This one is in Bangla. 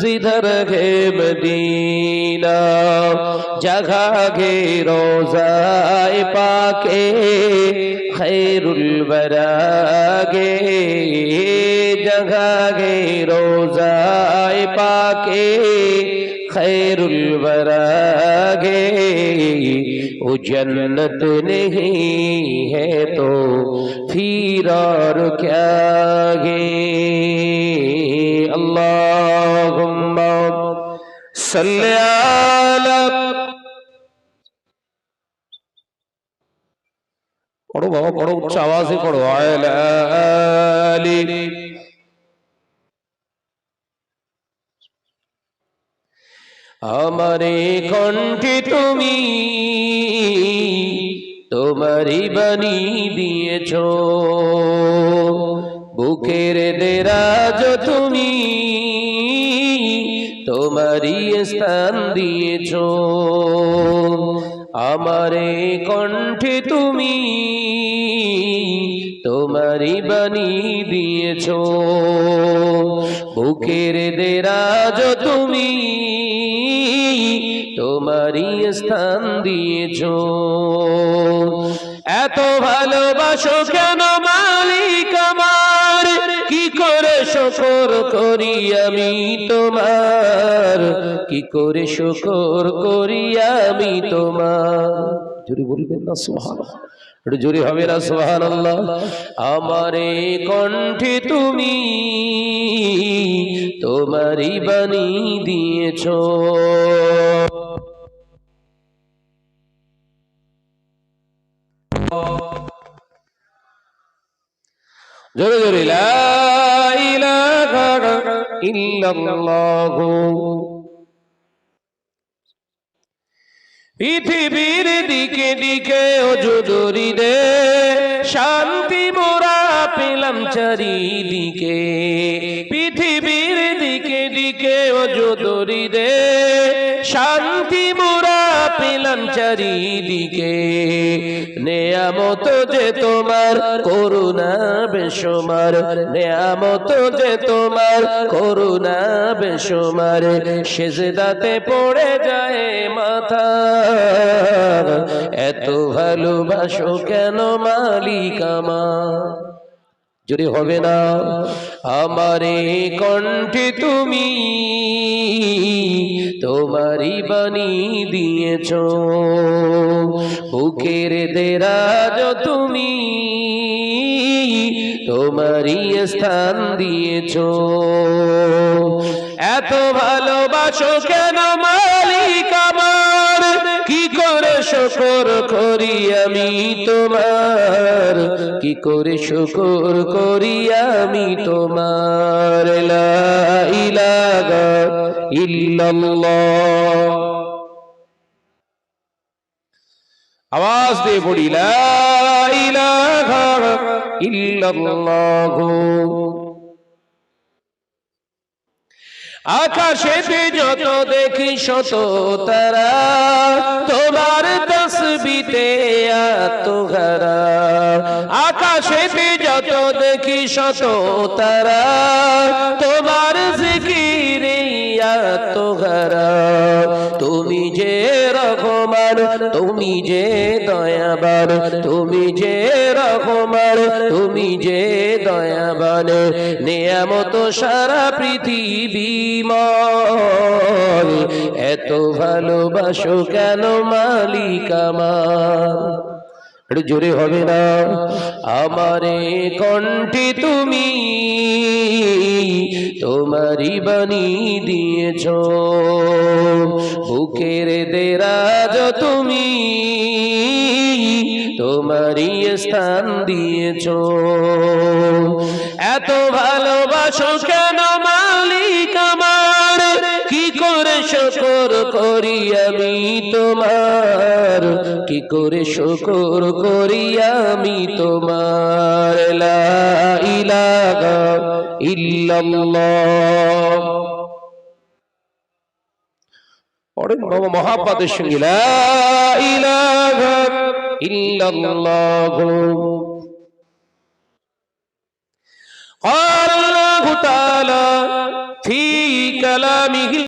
जिधर है मदीना जगह गे रोजाए पाके खैरुल बरागे जगह गे रोजाए पाके खैरुल बरागे वो जन्नत नहीं है तो फिर और क्या गे صل على পড়ো বাবা, পড়ো, উচ্চ আওয়াজে পড়ো। আলা আলি। আমারে কণ্ঠে তুমি তোমারই বাণী দিয়েছ। বুকের দেরাজ তুমি তোমারই স্থান দিয়েছ। আমারে কণ্ঠে তুমি তোমারই বাণী দিয়েছ। বুকের দেরাজ তুমি তোমারই স্থান দিয়েছ। এত ভালোবাসো কেন মালিক করি আমি তোমার? কি করে শকর করি আমি তোমার? জোরে বলবেন না সুহান একটু জোরে হবে না সুহান আল্লাহ আমারে কণ্ঠে তুমি তোমারই বাণী দিয়েছ। জোরে জোরে, লা ইল্লাল্লাহু। পৃথিবীর দিকে দিকে অজুদরি রে শান্তি মোরা পেলাম চারিদিকে। পৃথিবীর দিকে দিকে অজুদরি রে শান্তি মোরা পেলাম চারিদিকে। নেয়ামত যে তোমার, করুণা বেসমার নেয়ামত যে তোমার, করুণা বেসমার সেজদাতে পড়ে যায় মাথা। এত ভালোবাসো কেন মালিক আমার? যদি হবে না, আমারে কণ্ঠে তুমি তোমারই বাণী দিয়েছ। বুকের দেরাজ তুমি তোমারই স্থান দিয়েছ। এত ভালোবাসো কেন মালিক শকর করি আমি তোমার? কি করে শকর করি আমি তোমার? আওয়াজ দিয়ে পড়ি ইল্লাল্লাহ। আকাশেতে যত দেখি শত তারা, তোমার তসবিতে আত্মহারা। আকাশেতে যত দেখি শত তারা, তোমার জিকিরে আত্মহারা। তুমি যে রহমান, তুমি যে দয়াবার তুমি যে রহমান, তুমি যে দয়াবান, নিয়ামত সারা পৃথিবী এত ভালোবাসো কেন মালিক আমার? একটু জোরে হবে না? আমারে কণ্ঠে তুমি তোমারই বাণী দিয়েছ। বুকের দেরাজ তুমি তোমারই স্থান দিয়েছ। এত ভালোবাসো কেন মালিক আমার? কি করে শকর করি আমি তোমার? কি করে শকর করি আমি তোমার? ইল্লাল্লাহ। পড়েন বাবা মহাপাদের সঙ্গে ইল্লাল্লাহ قال الله تعالى في কালামিহি